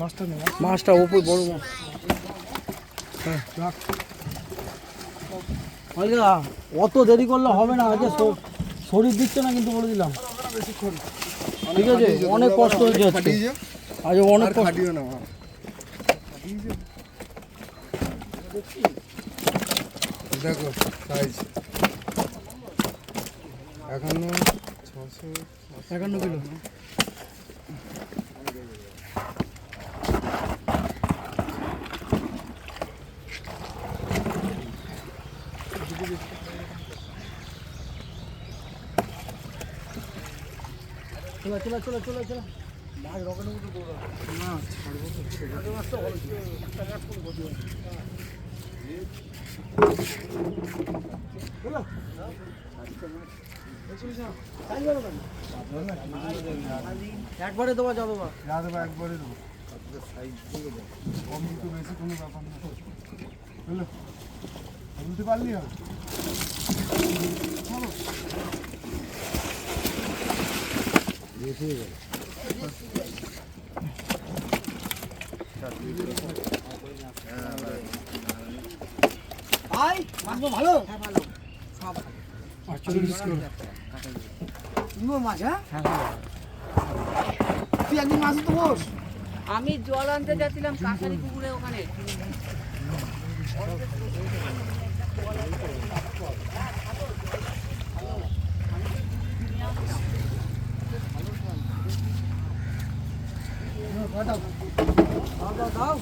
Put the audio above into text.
মাছটা নেই মাছটা ওপর বড় মাছ। হ্যাঁ রাখ। অত দেরি করলে হবে না আজকে শরীর দিচ্ছে না কিন্তু বলে দিলাম। ঠিক আছে অনেক কষ্ট হয়েছে আজকে আজ অনেক কষ্ট। না দেখো সাইজ একান্ন ছশো। একান্ন কিলো। চলো চলো চলো চলো চলো। মাছ রকেটের মতো দৌড়াবে না ছাড়বো তো মাছটা ভালো ছিল একটা গাছ করে চলো একবারে দেওয়া যাবে বা? দেবো একবারে দেবো। কম একটু বেশি কোনো ব্যাপার না বুঝলো বুঝতে পারলি হবে ভালো। হ্যাঁ? ভালো মাছ হ্যাঁ আমি জল আনতে যাচ্ছিলাম কাঁসারি পুকুরে ওখানে। દાવ દાવ